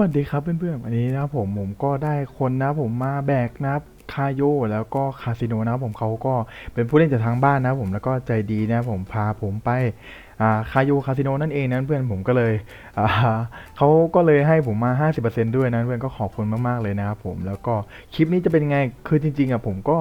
วัสดีครับเพื่อนๆวันนี้นะผมผมก็ได้คนนะผมมาแบกนะคาโยแล้วก็คาสิโนนะผมเขาก็เป็นผู้เล่นจากทางบ้านนะผมแล้วก็ใจดีนะผมพาผมไป คาโยคาสิโนนั่นเองนะเพื่อนผมก็เลยเขาก็เลยให้ผมมา 50%ด้วยนะเพื่อนก็ขอบคุณมากๆเลยนะครับผมแล้วก็คลิปนี้จะเป็นยังไงคือจริงๆอะผมก็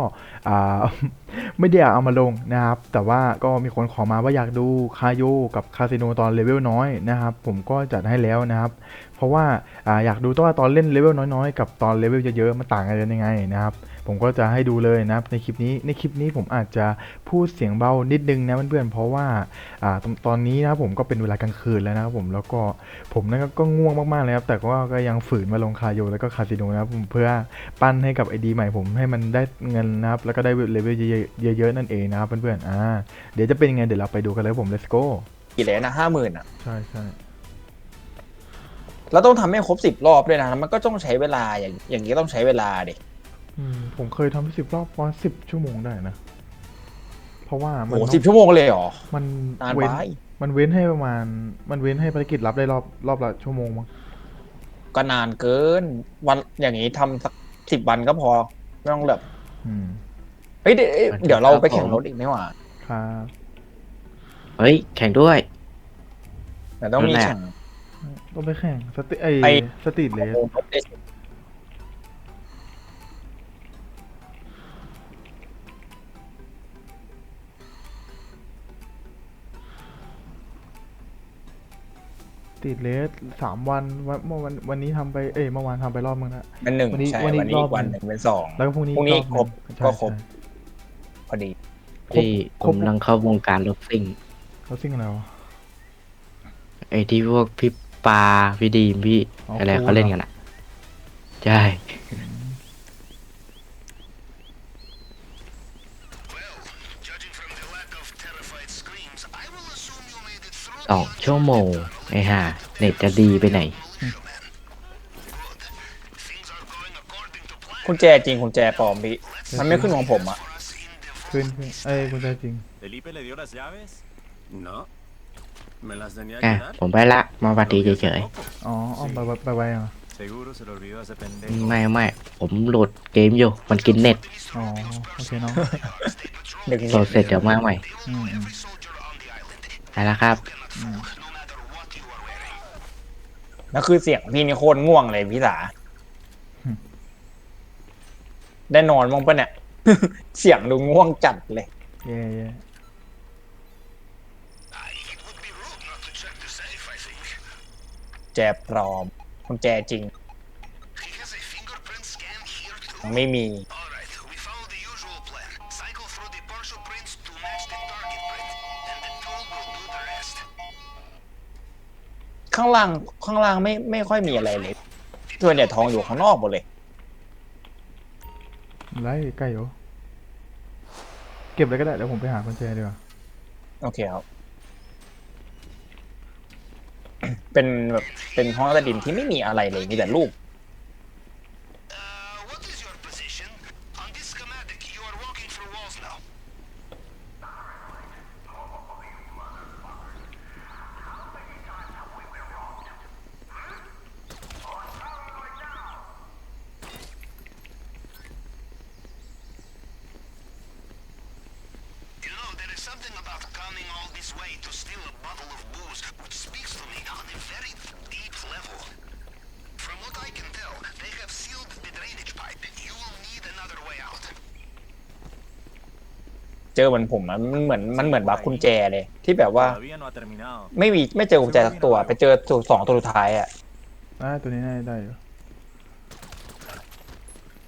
ไม่ได้อยากเอามาลงนะครับ แต่ว่าก็มีคนขอมาว่าอยากดูคาโยกับคาสิโนตอนเลเวลน้อยนะครับผมก็จัดให้แล้วนะครับ เพราะว่าออยากดูตัวตอนเล่นเลเวลน้อยๆ กับตอนเลเวลเยอะๆมันต่างกันยังไงนะครับ ผมก็จะให้ดูเลยนะครับในคลิปนี้ในคลิปนี้ผมอาจจะพูดเสียงเบานิดนึงนะเพื่อนๆเพราะว่าอ่าตอนตอนนี้นะครับผมก็เป็นเวลากลางคืนแล้วนะครับผมแล้วก็ผมนั่นก็ง่วงมากๆเลยครับแต่ว่าก็ยังฝืนมาลงคาโยแล้วก็คาสิโนนะครับผมเพื่อปั้นให้กับไอดีใหม่ผมให้มันได้เงินนะครับแล้วก็ได้เลเวลเยอะๆนั่นเองนะครับเพื่อนๆอ่าเดี๋ยวจะเป็นยังไงเดี๋ยวเราไปดูกันเลยครับผม let's go กี่เหรียญนะห้าหมื่นอะใช่ใช่แล้วต้องทำให้ครบสิบรอบด้วยนะแล้วมันก็ต้องใช้เวลาอย่างอย่างนี้ต้องใช้เวลาดิอืม ผมเคยทำสิบรอบประมาณสิบชั่วโมงได้นะ เพราะว่ามันโอ้สิบชั่วโมงเลยเหรอ มันนานเว้นไป มันเว้นให้ประมาณ มันเว้นให้ภารกิจรับได้รอบรอบละชั่วโมงมั้งก็นานเกิน วันอย่างนี้ทำสักสิบวันก็พอไม่ต้องแบบอืมเฮ้ยเดี๋ยวเอ้ยครับเดี๋ยวเราไปผมแข่งรถอีกไหมวะครับเฮ้ย แข่งด้วย แต่ต้องมีนั่นแหละแข่ง ต้องไปแข่งสติไอไปสตรีทเลสโอ้รถไตรีทเลสสามวันวันเมื่อวันวันนี้ทำไปเอ้ยเมื่อวานทำไปรอบนึงแล้วเป็นหนึ่งวันนี้ใช่วันนี้วันนี้รออีบกวันหหนึ่นึ่งงเป็นสองแล้วก็พรุ่งนี้พรุ่งนี้อีกรอบหนึ่ครบใช่ก็ครบใช่พอดีที่คผรบมกำลังเข้าวงการรถซิ่งเขาซิ่งอะไรวะไอ้ที่พวกพี่ปาพี่ดีมพี่อ๋อออะไรครูเขาเล่นเหรอกันอะใช่สองชั่วโมง ไอ้ห่าเน็ตจะดีไปไหนคุณแจจริงคุณแจปลอมพี่มันไม่ขึ้นของผมอะขึ้นขึ้นเอ้ยคุณใจจริง ¿Felipe le dio las llaves? No. ¿Me las tenía อะ que dar? ผมไปละ มาบัดดีเฉยอ๋ออ้อมไปไปไปไวอะ Seguro se lo olvidó a ese ๆ pendejo. ไม่ไม่ผมโหลดเกมอยู่ มันกินเน็ตอ๋อ โอเคเนาะดึกโหลดเสร็จเดี๋ยวมาใหม่อืมอืมไปแล้วครับ อืม นั่นคือเสียงพี่นี่โคตรง่วงเลยพี่สาได้นอนมั้งปะเนี่ย เสียงดูง่วงจัดเลยเย่เย่แจปลอมคุณแจจริง ไม่มี ข้างล่างข้างล่างไม่ไม่ค่อยมีอะไรเลยส่วนเนี่ยทองอยู่ข้างนอกหมดเลย ไรใกล้อยู่เก็บเลยก็ได้เดี๋ยวผมไปหากุญแจดีกว่าโอเคครับ เป็นแบบเป็นห้องใต้ดินที่ไม่มีอะไรเลยมีแต่รูป coming all this way to steal a bottle of booze which speaks to me on a very deep level. From what I can tell, they have sealed the drainage pipe. You will need another way out. เจอเหมือนผมอะมันเหมือนมันเหมือนบักกุญแจเลย ที่แบบว่า Todavía no ha terminado. ไม่มีไม่เจอกุญแจสักตัว ไปเจอตัวสองตัวสุดท้ายอะอ่าตัวนี้น่าจะได้อยู่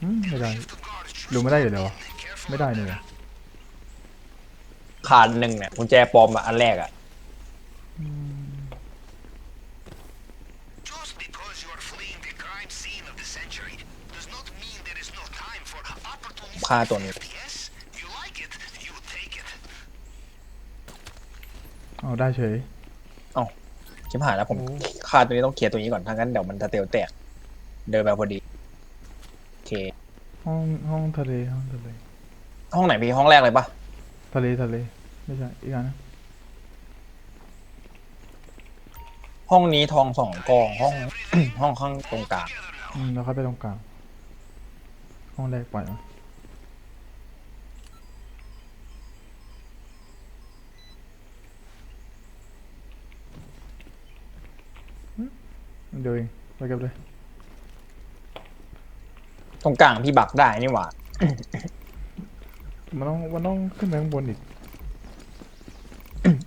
อืมไม่ได้ดูไม่ได้อยู่เลยวะไม่ได้เลยเหรอ คานหนึ่งเนี่ยกุญแจปลอมอะอันแรกอะอืม Just because you are fleeing the crime scene of the century does not mean there is no time for opportunistic ฆ่าตัวนี้ Yes, you like it, you take it. เอาได้เฉย ชิบหายแล้วผมโอ้ฆ่าตัวนี้ต้องเคลียร์ตัวนี้ก่อนถ้างั้นเดี๋ยวมันจะเตลแตก เดินมาพอดี โอเค ห้องห้องทะเลห้องทะเลห้องไหนพี่ห้องแรกเลยปะ ทะเลทะเล ไม่ใช่ อีกอันนะห้องนี้ทองสองกองห้อง ห้องข้างตรงกลางอืมแล้วค่อยไปตรงกลาง ห้องแรกปล่อยนะอืมเดี๋ยวเองไปเกับเลย ตรงกลางพี่บักได้นี่หว่า มันต้องมันต้องขึ้นไปข้างบนอีก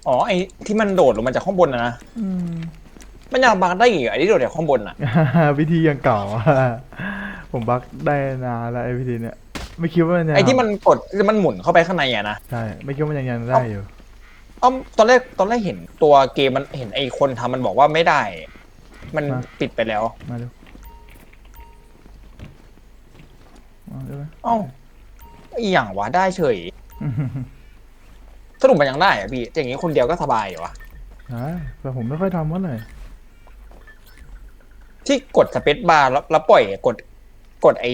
อ๋อไอที่มันโดดลงมาจากข้างบนนะนะอืม มันยังบักได้อีกเหรอไอที่โดดจากข้างบนอะ วิธียังเก่าผมบักได้นานแล้วไอ้วิธีเนี้ยไม่คิดว่ามันจะไอที่มันกดที่มันหมุนเข้าไปข้างในอะนะใช่ไม่คิดว่ามันยังยังได้อยู่ อ้อมตอนแรกตอนแรกเห็นตัวเกมมันเห็นไอคนทำมันบอกว่าไม่ได้ มันมา ปิดไปแล้วมาเร็วมาเร็วไหมเอ้า อหย่างวะได้เฉย สรุปมันยังได้อะพี่แต่อย่างนี้คนเดียวก็สบายอยู่วะได้แต่ผมไม่ค่อยทำเมื่อไหร่ที่กดสเปซบาร์แล้วแล้วปล่อยกดกดไอ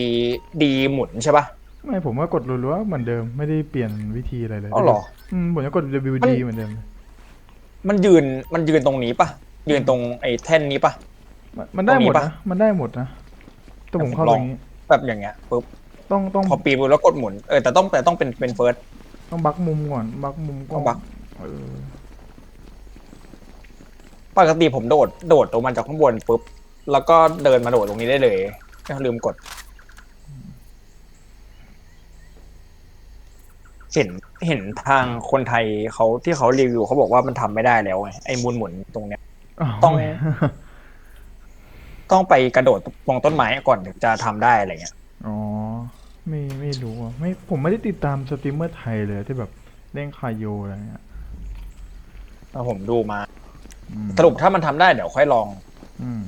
ดีหมุนใช่ปะไม่ผมว่ากดรัวๆเหมือนเดิมไม่ได้เปลี่ยนวิธีอะไรเลยอ๋อเหรอ อืมผมจะกด WD เหมือนเดิมเลยมันยืนมันยืนตรงนี้ปะยืนตรงไอ้แท่นนี้ปะ มันมันได้ตรงนี้หมดปะ นะมันได้หมดนะแต่ผมเข้าผมลตองรงนี้ แบบอย่างเงี้ยปุ๊บ ต้องต้องพอปีนปุ๊บแล้วกดหมุน เออแต่ต้องแต่ต้องเป็นเป็นเฟิร์ส ต้องบักมุมก่อนบักมุมก็ต้องบัก เออปกติผมโดดโดดลงมาจากข้างบนปุ๊บ แล้วก็เดินมาโดดตรงนี้ได้เลยลืมกด เห็นเห็นทางคนไทยเขาที่เขารีวิวเขาบอกว่ามันทำไม่ได้แล้วไงไอ้หมุนหมุนตรงเนี้ย ต้อง ต้องไปกระโดดตรงต้นไม้ก่อนถึงจะทำได้อะไรเงี้ยอ๋อ ไม่ไม่รู้อะไม่ผมไม่ได้ติดตามสตรีมเมอร์ไทยเลยที่แบบเล่นคาโยอะไรเงี้ยแล้วผมดูมา อืมสรุปถ้ามันทำได้เดี๋ยวค่อยลอง อืม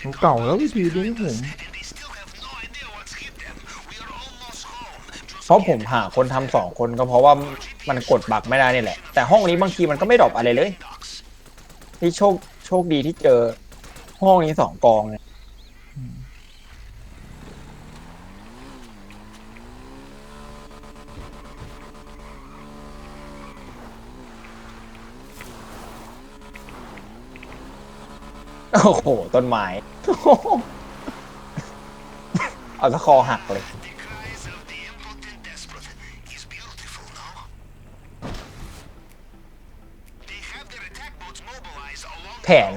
ผมเก่าแล้ววิธีนี้ผม And they still have no idea what's hit them. We are almost home. Just เพราะผมหาคนทำสองคนก็เพราะว่ามันกดบักไม่ได้นี่แหละ แต่ห้องนี้บางทีมันก็ไม่ดรอปอะไรเลย ducks. ที่โชคโชคดีที่เจอห้องนี้สองกองเนี่ย โอ้โห ต้นไม้ เอาสะคอหักเลย แผน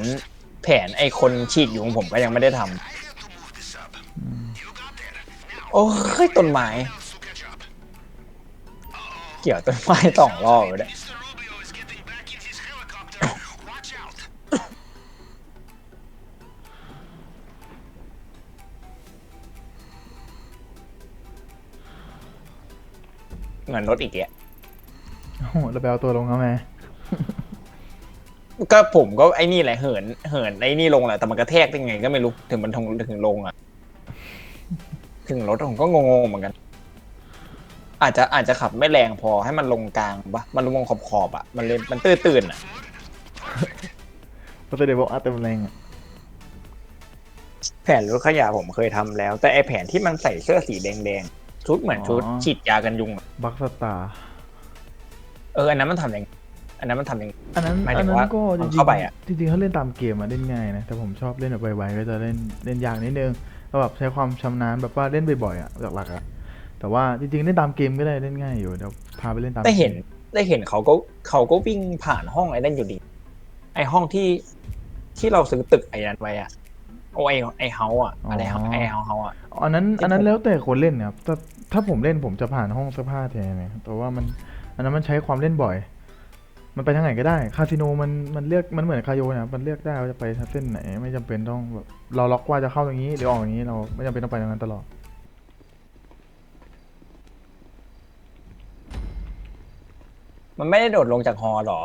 แผนไอคนฉีดอยู่ของผมก็ยังไม่ได้ทำ โอ้ยต้นไม้ เกี่ยวต้นไม้สองรอบเลย เงินรถอีกแยะโอ้โหแล้วไปเอาตัวลงแล้วไหมก็ผมก็ไอ้นี่แหละเหินเหินไอ้นี่ลงแหละแต่มันกระแทกได้ไง ก็ไม่รู้ถึงมันทงถึงลงอะ ถึงรถผมก็งงๆเหมือนกัน อาจจะอาจจะขับไม่แรงพอให้มันลงกลางปะมันลงขอบขอบๆอะมันเลยมันตื้อตื่นอะเพราะเดี๋ยวบอกอัดเต็มแรงอะแผนรถขยะผมเคยทำแล้ว แต่ไอแผนที่มันใส่เสื้อสีแดงๆ ชุดเหมือนชุดฉีดยากันยุงอะบักสตาร์เอออันนั้นมันทำยังไงอันนั้นมันทำยังไง อันนั้นหมายถึอันงนั้ว่านก็จเอาริงเข้าไปอะ ๆจริงๆถ้าเล่นตามเกมอะเล่นง่ายนะแต่ผมชอบเล่นแบบไวๆก็จะเล่นเล่นยากนิดนึงก็แบบใช้ความชำนาญแบบว่าเล่นบ่อยๆอะหลักๆอะแต่ว่าจริงๆเล่นตามเกมก็ได้เล่นง่ายอยู่เดี๋ยวพาไปเล่นตามได้เห็นกมได้เห็นเขาก็เขาก็วิ่งผ่านห้องไอ้นั่นอยู่ดี ไอ้ห้องที่ที่เราซื้อตึกไอ้นั้นไว้อะ โอ้ไอ้ไอ้เฮาอะอะไรเฮาไอ้เฮาเฮาอะอันนั้นที่อันนั้นผมแล้วแต่คนเล่นนะครับถ้าถ้าผมเล่นผมจะผ่านห้องเสื้อผ้าแทนไงแต่ว่ามันอันนั้นมันใช้ความเล่นบ่อย มันไปทางไหนก็ได้ คาสิโนมันมันเลือกมันเหมือนคาโยนะครับมันเลือกได้ว่าจะไปเส้นไหน ไม่จำเป็นต้องแบบเราล็อกว่าจะเข้าตรงนี้หรือออกอย่างนี้เราไม่จำเป็นต้องไปตรงนั้นตลอดมันไม่ได้โดดลงจากฮอหรอ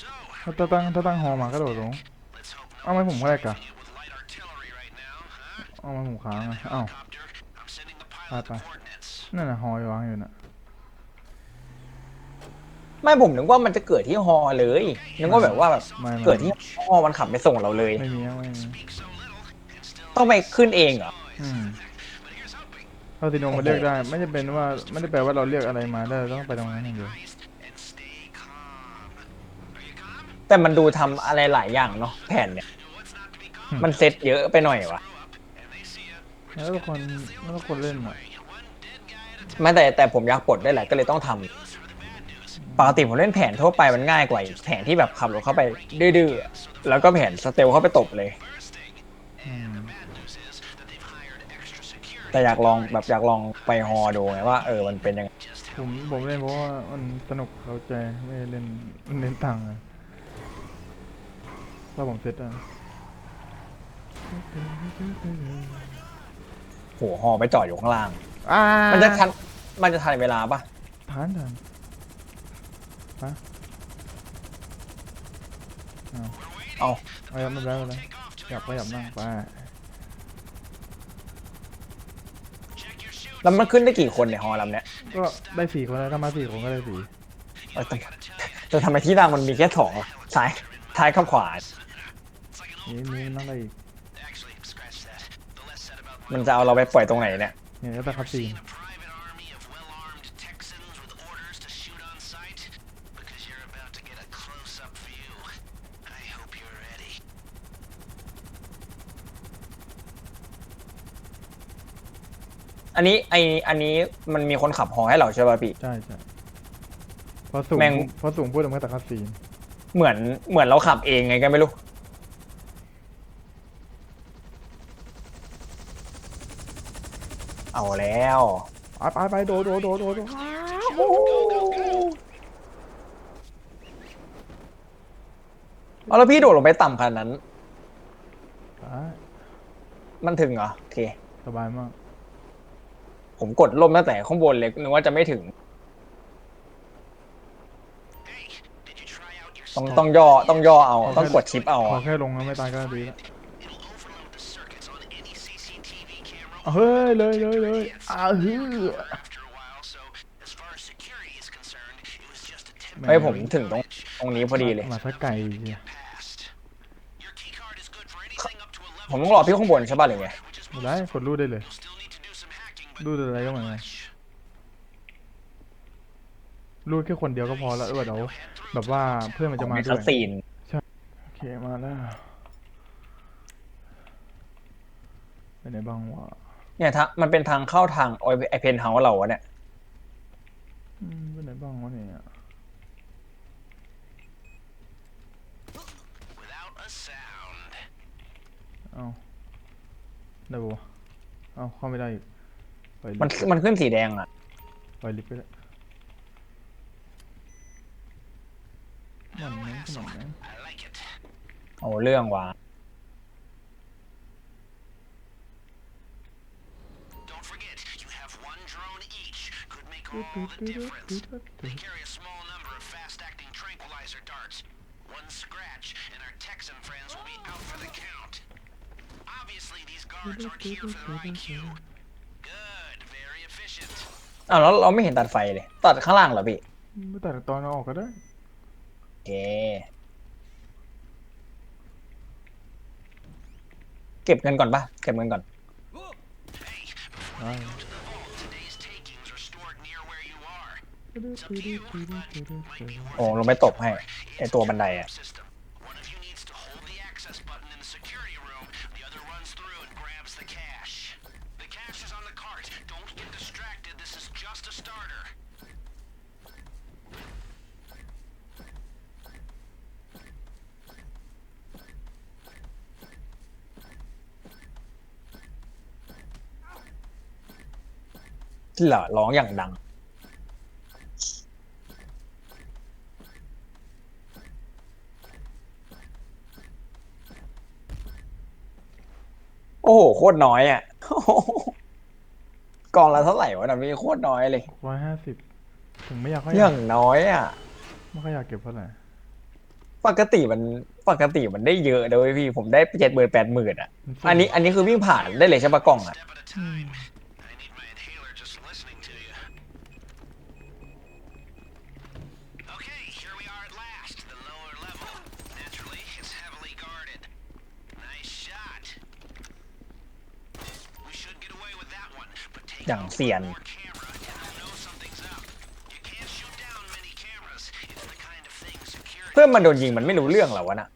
So, ถ้าตั้งถ้าตั้งฮอมาก็โดดลง let's hope no เอาไหมผมก็ได้กะ เอาไหมผมค้างอะอ้าว Copter, I'm sending the Bye, pilot bye. coordinates. นั่นน่ะฮออยู่วางอยู่น่ะไม่ผมนึกว่ามันจะเกิดที่ฮอเลยนึกว่าแบบว่าแบบไม่ไม่เกิดที่ฮอมันขับไปส่งเราเลย ไม่มีอะไม่มีต้องไปขึ้นเองเหรออืมคาสิโนมันเลือกได้ ไม่จำเป็นว่าไม่ได้แปลว่าเราเลือกอะไรมาได้เราต้องไปตรงนั้นอย่างเดียว And stay calm. Are you calm? แต่มันดูทำอะไรหลายอย่างเนาะแผนเนี่ย มันเซ็ตเยอะไปหน่อยวะ แล้วทุกคนแล้วทุกคนเล่นอะไม่แต่แต่ผมอยากปลดได้แหละก็เลยต้องทำปกติผมเล่นแผนทั่วไปมันง่ายกว่าอีกแผนที่แบบขับรถเข้าไปดื้อๆอะแล้วก็แผนสเตลเข้าไปตบเลย อืมแต่อยากลองแบบอยากลองไปฮอดูไงว่าเออมันเป็นยังไงผมผมเล่นเพราะว่ามันสนุกเราใจไม่ได้เล่นเล่นตังค์อะถ้าผมเซตอะ โหฮอไปจอดอยู่ข้างล่าง อ่ามันจะทัน มันจะทันเวลาปะทานทานฮะเอาเอาไม่เป็นไรไม่เป็นไรอยากไปอยากนั่งไปแล้วมันขึ้นได้กี่คนในฮอลำเนี้ยก็ได้สี่คนแล้วถ้ามาสี่คนก็ได้สี่เออแต่แต่ทำไมที่นั่งมันมีแค่สองอะซ้ายท้ายกับขวานี่นี่นั่งได้อีก มันจะเอาเราไปปล่อยตรงไหนเนี่ยเนี่ยก็แต่คับซีน private army of well-armed Texans with orders to shoot on sight because you're about to get a close-up view. I hope you're ready. อันนี้ไออันนี้มันมีคนขับฮอให้เราใช่ป่ะพี่ ใช่ใช่พอสูงแม่งพอสูงพูดถึงก็แต่คับซีน เหมือนเหมือนเราขับเองไงก็ไม่รู้ เอา แล้วไปไปไปโดดโดดโดดโดดโดดเอาแล้วพี่โดดลงไปต่ำขนาดนั้นไปมันถึงเหรอโอเค สบายมาก ผมกดล่มตั้งแต่ข้างบนเลยนึกว่าจะไม่ถึง Hey, did you try out your ต้องต้องย่อต้องย่อเอา ต้องกดชิปเอาขออะแค่ลงแล้วไม่ตายก็ดีแล้ว เอาเฮ้ยเลยเลยเลยอ้าวฮือ after a while, so as far as security is concerned, it was just a temporary เฮ้ยผมถึงตรงตรงนี้พอดีเลย มาสักไก่เนี่ย past. Your keycard is good for anything up to a level ผมต้องรอพี่ข้างบนใช่ป่ะหรือไง which is ไม่ได้กดรูดได้เลย still need to do some hacking, but รูดอะไรก็เหมือนกันรูดแค่คนเดียวก็พอแล้วเออเดี๋ยวแบบว่าเพื่อนมันจะมามีด้คัวสยซีนโอเคมาแล้วไปไหนบ้างวะ เนี่ยถ้ามันเป็นทางเข้าทางไอไอเพนเฮาส์เราอะเนี่ยอืมไปไหนบ้างวะเนี่ย without a sound. เอาได้ปะวะเอาเข้าไม่ได้อีกไปลิมันฟต์มันขึ้นสีแดงอะไปลิฟต์ไปแล้วมันนั้นก็มันนั้น I like it. เอาเรื่องว่ะ the difference. They carry a small number of fast-acting tranquilizer darts. One scratch, and our Texan friends will be out for the count. Obviously, these guards aren't here for their IQ. Good, very efficient. อ้าวแล้วเราไม่เห็นตัดไฟเลยตัดข้างล่างเหรอพี่ไม่แต่ตอนเอาออกก็ได้โอเคเก็บเงินก่อนปะเก็บเงินก่อนได้ โอ้เราไม่ตบให้ไอตัวบันไดอะหล่ะร้องอย่างดัง โอ้โหโคตรน้อยอะกล่องละเท่าไหร่วะนะพี่โคตรน้อยเลย ร้อยห้าสิบถึงไม่อยากให้อย่างน้อยอะ ไม่ค่อยอยากเก็บเท่าไหร่ปกติมันปกติมันได้เยอะเลยพี่ผมได้เจ็ดหมื่นแปดหมื่นอะมัสู้อันนี้อันนี้คือวิ่งผ่านได้เลยใช่ปะกล่องอะ อย่าง out เซียน more camera and we'll know something's up. You can't shoot down many cameras. It's the kind of thing security เพื่อนมันโดนยิงมันไม่รู้เรื่องเหรอวะน่ะ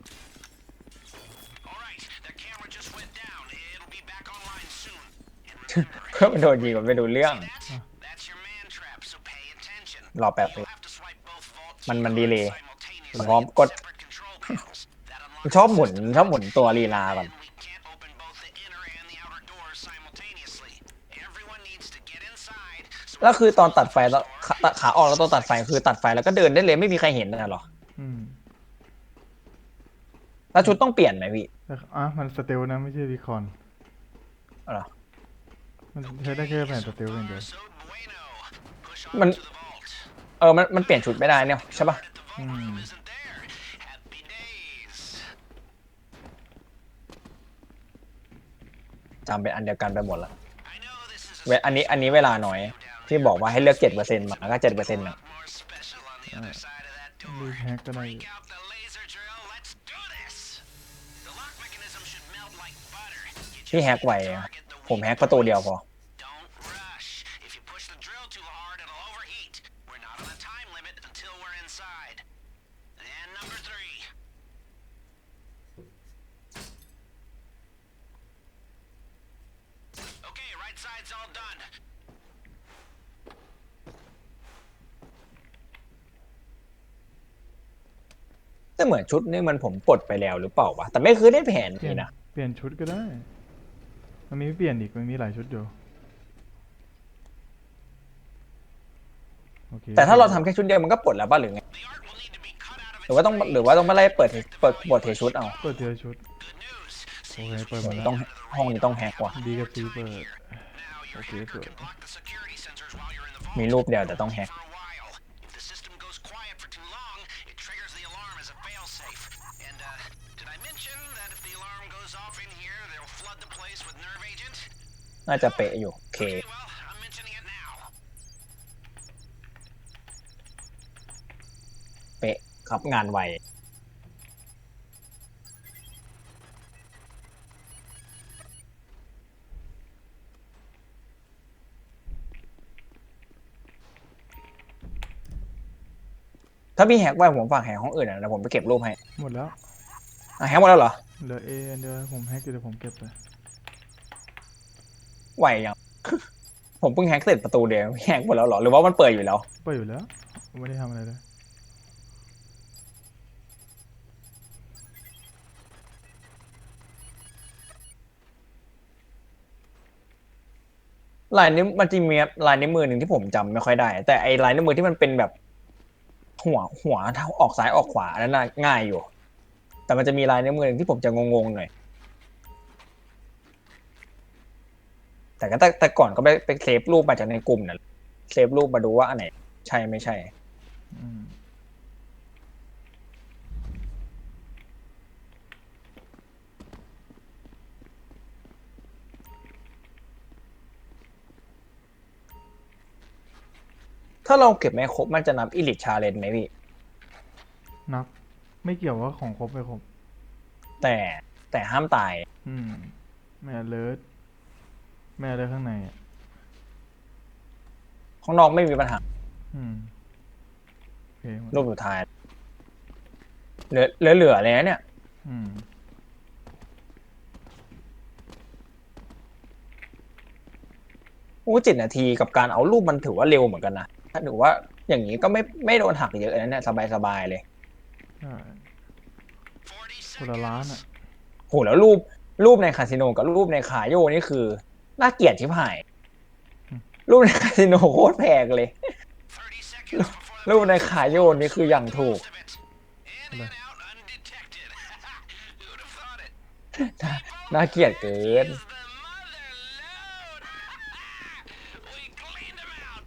All right, the camera just went down. It'll be back online soon. And เพื่อนมันโดนยิงมันไม่รู้เรื่อง that, that's your man trap, so pay attention. รอแป๊บนึง You'll have to swipe both vaults มันมันดีเลย simultaneously มันพร้อมกด separate control panels. That unlocks ชอบหมุนชอบหมุนตัวลีลาก่อน แล้วคือตอนตัดไฟแล้วขาตัดขาออกแล้วตอนตัดไฟคือตัดไฟแล้วก็เดินได้เลยไม่มีใครเห็นนะหรออืมแล้วชุดต้องเปลี่ยนไหมพี่แต่อะมันสเตลนะไม่ใช่รีคอน เอาเหรอมันใช้ได้แค่แผ่นสเตลอย่างเดียว so bueno. Push on มัน to the vault. เออมันมันเปลี่ยนชุดไม่ได้เนี่ยใช่ปะ The vault room Hmm. isn't there. Happy days. จำเป็นอันเดียวกันไปหมดละ I know this is เวอันนี้อันนี้เวลาน้อย ที่บอกว่าให้เลือกเจ็ดเปอร์เซ็นต์มาก็เจ็ดเปอร์เซ็นต์ะ more special on the other side of that รี door. แฮกก็ได้อยู่ Break out the laser drill. Let's do this. The lock mechanism should melt like butter. You พี่ just แฮกไวอะ target the ผม weak แฮกประตูเดียวพอ เหมือนชุดนี่มันผมปลดไปแล้วหรือเปล่าวะแต่ไม่เคยได้แผนเปลี่ยนี่นนะเปลี่ยนชุดก็ได้ มันมีเปลี่ยนอีกมันมีหลายชุดอยู่โอเคแต่ถ้าเราทำแค่ชุดเดียวมันก็ปลดแล้วป่ะหรือไง The art will need to be cut out of หรือว่าต้องหรือว่าต้องมาไล่เปิดเปิดบทเทชุดเอาเปิดเจอชุด Good news. โอเคเปิดหมดแล้วต้องห้องนี้ต้องแฮกว่ะดีกับซีเปิด Now your Okay, hacker good. can block the security sensors while you're in the มี vault รูปเดียวแต่ต้องแฮก น่าจะเป๊ะอยู่ โอเค Okay, well, I'm mentioning it now. เป๊ะครับงานไวถ้าพี่แฮกไว้ผมฝากแฮกห้องอื่นอะแล้วผมไปเก็บรูปให้ หมดแล้ว อะแฮกหมดแล้วเหรอ เหลือเออันเดียวผมแฮกอยู่เดี๋ยวผมเก็บไป ไหวยังผมเพิ่งแฮกเสร็จประตูเดียวแฮกหมดแล้วเหรอ หรือว่ามันเปิดอยู่แล้ว เปิดอยู่แล้วไม่ได้ทำอะไรเลยลายนิ้วมันจะมีลายนิ้วมือหนึ่งที่ผมจำไม่ค่อยได้ แต่ไอ้ลายนิ้วมือที่มันเป็นแบบ หัวหัวเท้าออกซ้ายออกขวาอันนั้นน่ะง่ายอยู่ แต่มันจะมีลายนิ้วมือหนึ่งที่ผมจะงงๆหน่อย แต่ก็แต่แต่ก่อนก็ไปไปเซฟรูปมาจากในกลุ่มน่ะเซฟรูปมาดูว่าอันไหน ใช่ไม่ใช่ อืมถ้าเราเก็บไม่ครบมันจะนับอิลิทชาเลนไหมพี่ นับ ไม่เกี่ยวว่าของครบไม่ครบ แต่แต่ห้ามตาย อืมไม่อเลิร์ ไม่อเลิร์ข้างในอะข้างนอกไม่มีปัญหาอืมโอเคหมดรูปสุดท้าย เหลือเหลือเหลือเลยนะเนี่ย อืมโอ้เจ็ดนาทีกับการเอารูปมันถือว่าเร็วเหมือนกันนะ ถ้าถือว่าอย่างนี้ก็ไม่ไม่โดนหักเยอะนะเนี่ยสบายสบายๆเลยใช่40คนละล้านอะ โหแล้วรูปรูปในคาสิโนกับรูปในคาโยนี่คือ น่าเกลียดชิบหาย รูปในคาสิโนโคตรแพงเลย30 seconds before the รูปในคาโยนี่คืออย่างถูก of it. In and out undetected. Who'd have thought it? น่าเกลียดเกิน Is the mother load. we cleaned them out.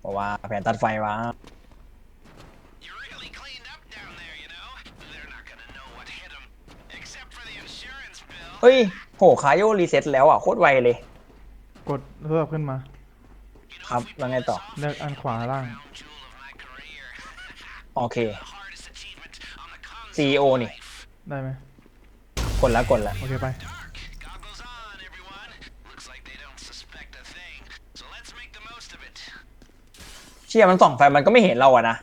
เพราะว่าแผนตัดไฟวะ เฮ้ยโหคาโยรีเซ็ตแล้วอะโคตรไวเลย กดโทรศัพท์ขึ้นมา ครับแล้วไงต่อ เลือกอันขวาล่าง Crown jewel of my career. โอเค the hardest achievement on the console. CEO นี่ได้ไหมกดแล้วกดแล้ว โอเคไป Dark. Goggles on, everyone. Looks like they don't suspect most of it. เชี่ยมันส่องไฟมันก็ไม่เห็นเราอะนะ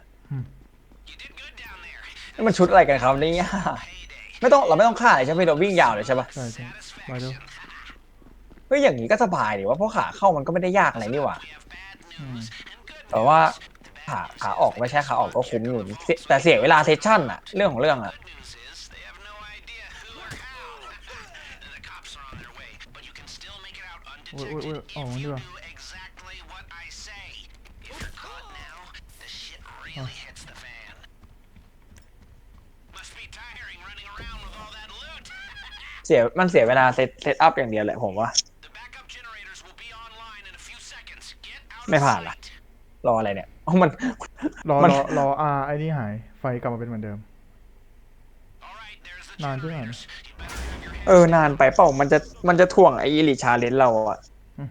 You did good down there. นี่มันชุดอะไรกันครับเนี่ย Payday. ไม่ต้องเราไม่ต้องฆ่าเลยใช่ไหมเราวิ่งยาวเลยใช่ปะใช่ใช่มาเร็วเฮ้ยอย่างนี้ก็สบายดิว่าเพราะขาเข้ามันก็ไม่ได้ยากอะไรนี่หว่าอืมแต่ว่าขาขาออกไม่ใช่ขาออกก็คุ้มอยู่เสียแต่เสียเวลาเซสชั่นอะเรื่องของเรื่องอะโอ้ยโอ้ยโอ้ยออกมันดีกว่า เสียมันเสียเวลาเซตเซตอัพอย่างเดียวแหละผมว่า the backup generators will be online in a few seconds. Get out ไม่ of ผ่านละ sight. รออะไรเนี่ยเอามันรอมันรอรออาไอ้นี่หาย ไฟกลับมาเป็นเหมือนเดิม All right, there's the นานใช่ไหม generators. You better have your เออนานไปเปล่ามันจะมันจะถ่วงไอ้ลิชาเลนเราอะอืม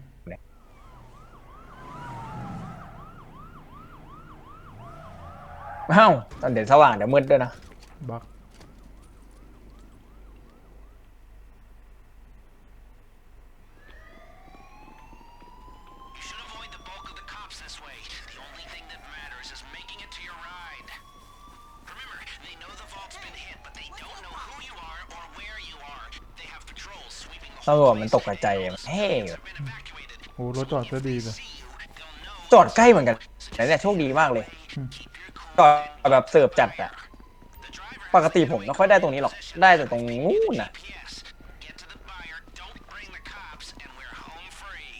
อ้าวตอนเดี๋ยวสว่างเดี๋ยวมืดด้วยนะบัก ตำรวจ whole มัน place. ตกใจอะเฮ้ Have been evacuated. โอ้รถจอดก็ดีเลย See you, they'll know จอดใกล้เหมือนกันแต่เนี่ยโชคดีมากเลยอืมจอดแบบเสิร์ฟจัดอะ the driver ปกติผมไม่ค่อยได้ตรงนี้หรอกได้แต่ตรงนู้นอะ PS. Get to the buyer, don't bring the cops, and we're home free.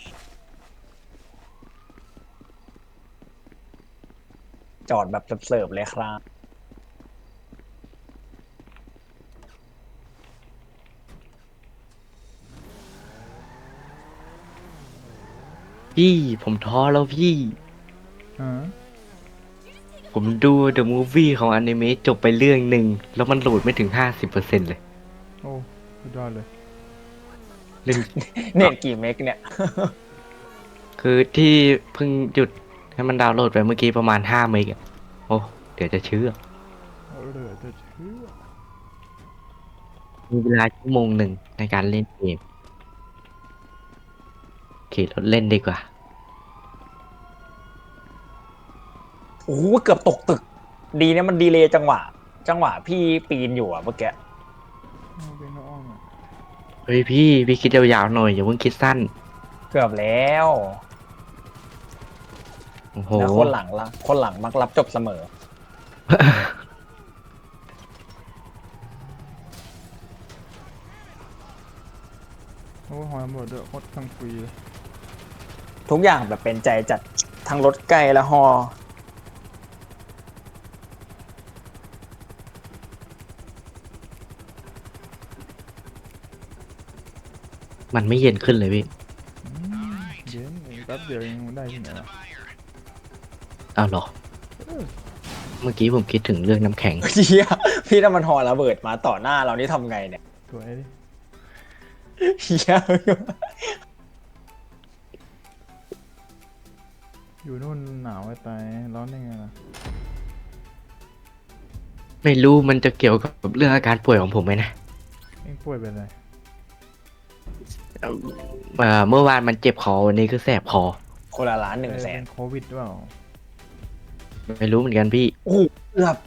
จอดแบบเสิร์ฟๆเลยครับ พี่ผมท้อแล้วพี่อ่าผมดู The Movie ของอนิเมะจบไปเรื่องหนึ่ง แล้วมันโหลดไม่ถึง50%เลยโอ้สุดยอดเลย เรื่อง เน็ตกี่เมกเนี่ย คือที่เพิ่งหยุดให้มันดาวน์โหลดไปเมื่อกี้ประมาณ5เมกอะโอ้ เดี๋ยวจะเชื่อเอาเหลือจะเชื่อมีเวลาชั่วโมงหนึ่งในการเล่นเกมขี่รถเล่นดีกว่า อ้โหเกือบตกตึก ดีนะมันดีเลยจังหวะ จังหวะพี่ปีนอยู่อะเมื่อกี้เอาเป็นน้องอ้อมอะเฮ้ยพี่พี่คิดยาวๆหน่อยอย่าเพิ่งคิดสั้นเกือบแล้ว โอ้โหแล้วคนหลังละคนหลังมักรับจบเสมอ โอ้หอยหมดด้วยโคตรทั้งฟรีเลยทุกอย่างแบบเป็นใจจัดทั้งรถใกล้และฮอ มันไม่เย็นขึ้นเลยพี่อืมเย็นอีกแป๊บเดียวเองได้ที่ไหนวะเอาเหรอ เมื่อกี้ผมคิดถึงเรื่องน้ำแข็ง เฮียพี่ถ้ามันฮอระเบิดมาต่อหน้าเรานี่ทำไงเนี่ยสวยดิเฮียอยู่นู่นหนาวไอ้ตายร้อนได้ไงล่ะไม่รู้มันจะเกี่ยวกับเรื่องอาการป่วยของผมไหมนะเอ็งป่วยเป็นอะไร เอ่อเมื่อวานมันเจ็บคอวันนี้คือแสบคอ คนละล้านหนึ่งเออแสเป็นนโควิดหรือเปล่าไม่รู้เหมือนกันพี่ โอ้โหเกือบ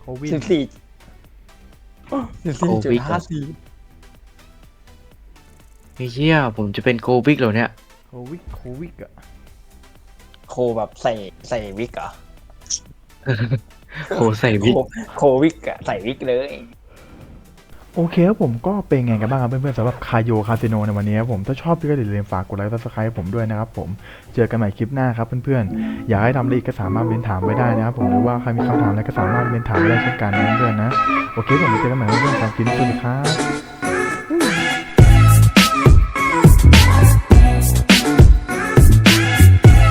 โควิดสิบสี่สิบสี่จุดห้าสี่ไอ้เหี้ยผมจะเป็นโควิดเหรอเนี่ย โควิดโควิดอะโคแบบใส่ใส่วิกเหรอโคใส่วิกโคโควิกอะใส่วิกเลย โอเคครับผมก็เป็นไงกันบ้างครับเพื่อนๆสำหรับคาโยคาสิโนในวันนี้ครับผมถ้าชอบก็อย่าลืมฝากกดไลค์กดซับสไครป์ผมด้วยนะครับผมเจอกันใหม่คลิปหน้าครับเพื่อนๆอยากให้ทำอะไรก็สามารถเมนถามไว้ได้นะครับผมหรือว่าใครมีคำถามอะไรก็สามารถเมนถามได้เช่นกันนะเพื่อนๆนะโอเคผมไปเจอกันใหม่เพื่อนๆสำหรับคลิปนี้สวัสดีครับ